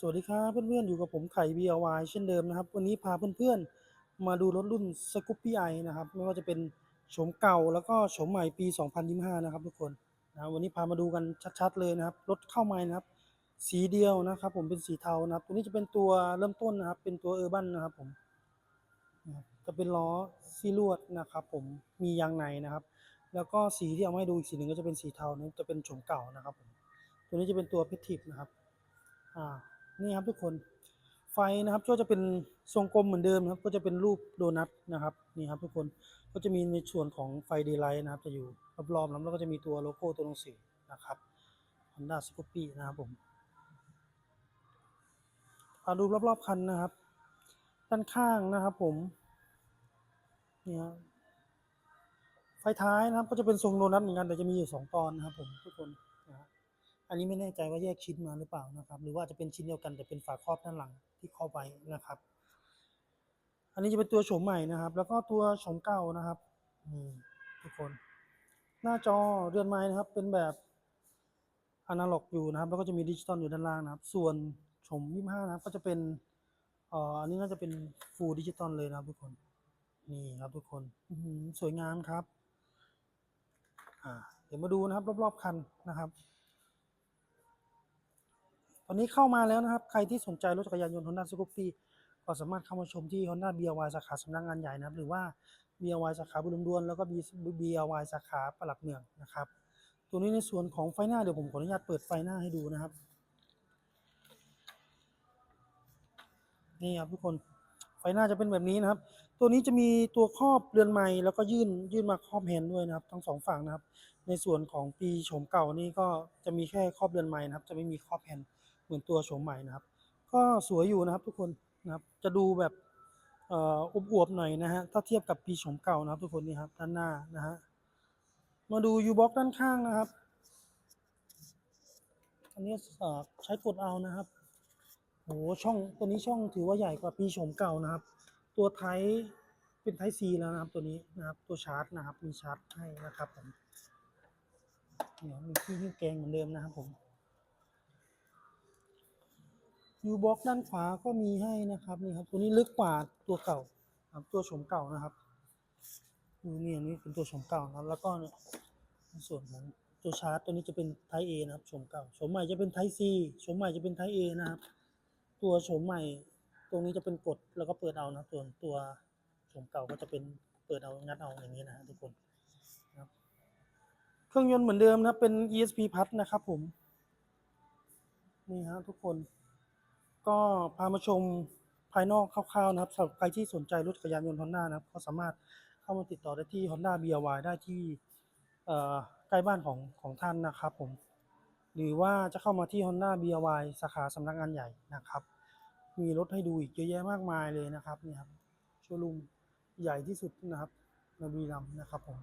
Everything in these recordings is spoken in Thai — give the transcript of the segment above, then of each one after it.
สวัสดีครับเพื่อนๆอยู่กับผมไข่ BLY เช่นเดิมนะครับ วันนี้พาเพื่อนๆมาดูรถรุ่น Scoopy i นะครับ ไม่ว่าจะเป็นโฉมเก่าแล้วก็โฉมใหม่ปี 2025 นะครับทุกคนนะวันนี้พามาดูกันชัดๆเลยนะครับ รถเข้าใหม่นะครับ สีเดียวนะครับ ผมเป็นสีเทานะครับ ตัวนี้จะเป็นตัวเริ่มต้นนะครับ เป็นตัวเออร์บันนะครับผมจะเป็นล้อซีลวดนะครับ ผมมียางในนะครับ แล้วก็สีที่เอามาให้ดูอีกสีหนึ่งก็จะเป็นสีเทานะจะเป็นโฉมเก่านะครับผมตัวนี้จะเป็นตัวเพทิฟนะครับอ่า นี่ครับทุกคนไฟนะครับก็จะเป็นทรงกลมเหมือนเดิมครับ ก็จะเป็นรูปโดนัทนะครับนี่ครับทุกคนก็จะมีในส่วนของไฟเดย์ไลท์นะครับ จะอยู่รอบๆแล้วก็จะมีตัวโลโก้ตัวหนังสือนะครับ Honda Scoopy นะครับผมมาดูรอบๆคันนะครับ ด้านข้างนะครับผมเนี่ยไฟท้ายนะครับก็จะเป็นทรงโดนัทเหมือนกันแต่จะมีอยู่สองตอนนะครับผมทุกคน อันนี้ไม่แน่ใจว่าแยกชิ้นมาหรือเปล่านะครับ หรือว่าจะเป็นชิ้นเดียวกันแต่เป็นฝาครอบด้านหลังที่ครอบไว้นะครับ อันนี้จะเป็นตัวโฉมใหม่นะครับ แล้วก็ตัวโฉมเก่านะครับนี่ทุกคน หน้าจอเรือนไม้นะครับ เป็นแบบอนาล็อกอยู่นะครับ แล้วก็จะมีดิจิตอลอยู่ด้านล่างนะครับ ส่วนโฉม25นะครับ ก็จะเป็นอ่ออันนี้น่าจะเป็นฟูลดิจิตอลเลยนะครับทุกคน นี่ครับทุกคนสวยงามครับ อ่า เดี๋ยวมาดูนะครับ รอบๆคันนะครับ ตอนนี้เข้ามาแล้วนะครับ ใครที่สนใจรถจักรยานยนต์ Honda Scoopy ก็สามารถเข้ามาชมที่ Honda BRY สาขาสำนักงานใหญ่นะครับ หรือว่า BRY สาขาบุรีรัมย์ดวนแล้วก็ BRY สาขาปลัดเมืองนะครับ ตัวนี้ในส่วนของไฟหน้าเดี๋ยวผมขออนุญาตเปิดไฟหน้าให้ดูนะครับ นี่ครับทุกคน หน้าจะเป็นแบบนี้นะครับ ตัวนี้จะมีตัวครอบเรือนไม้แล้วก็ยื่นยื่นมาครอบแฮนด์ด้วยนะครับ ทั้งสองฝั่งนะครับ ในส่วนของปีโฉมเก่านี่ก็จะมีแค่ครอบเรือนไม้นะครับ จะไม่มีครอบแฮนด์เหมือนตัวโฉมใหม่นะครับ ก็สวยอยู่นะครับทุกคนนะครับ จะดูแบบอ่ออวบๆหน่อยนะฮะ ถ้าเทียบกับปีโฉมเก่านะครับ ทุกคนนี่ครับด้านหน้านะฮะ มาดูยูบ็อกด้านข้างนะครับ อันนี้ใช้กดเอานะครับ โอ้โหช่องตัวนี้ช่องถือว่าใหญ่กว่าปีโฉมเก่านะครับ ตัวไทยเป็นไทซีแล้วนะครับตัวนี้นะครับตัวชาร์จนะครับมีชาร์จให้นะครับผมเนี่ยมีที่หิ้วแกงเหมือนเดิมนะครับผมยูบ็อกด้านขวาก็มีให้นะครับนี่ครับตัวนี้ลึกกว่าตัวเก่าครับตัวโฉมเก่านะครับดูนี่อันนี้เป็นตัวโฉมเก่านะครับ แล้วก็เนี่ยส่วนของตัวชาร์จตัวนี้จะเป็นไทเอนะครับโฉมเก่าโฉมใหม่จะเป็นไทซีโฉมใหม่จะเป็นไทเอนะครับ ตัวโฉมใหม่ตรงนี้จะเป็นกดแล้วก็เปิดเอานะส่วนตัวโฉมเก่าก็จะเป็นเปิดเอางัดเอาอย่างนี้นะทุกคนนะครับเครื่องยนต์เหมือนเดิมนะเป็น ESP พัดนะครับผมนี่ฮะทุกคน ก็พามาชมภายนอกคร่าวๆนะครับสำหรับใครที่สนใจรถจักรยานยนต์ Honda นะครับก็สามารถเข้ามาติดต่อได้ที่ Honda BRY ได้ที่ใกล้บ้านของของท่านนะครับผม หรือว่าจะเข้ามาที่ Honda BRY สาขาสำนักงานใหญ่นะครับ มีรถให้ดูอีกเยอะแยะมากมายเลยนะครับนี่ครับโชว์รูมใหญ่ที่สุดนะครับในบุรีรัมย์นะครับผม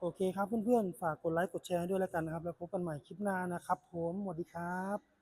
โอเคครับเพื่อนๆ ฝากกดไลค์กดแชร์ด้วยแล้วกันนะครับ แล้วพบกันใหม่คลิปหน้านะครับผมสวัสดีครับ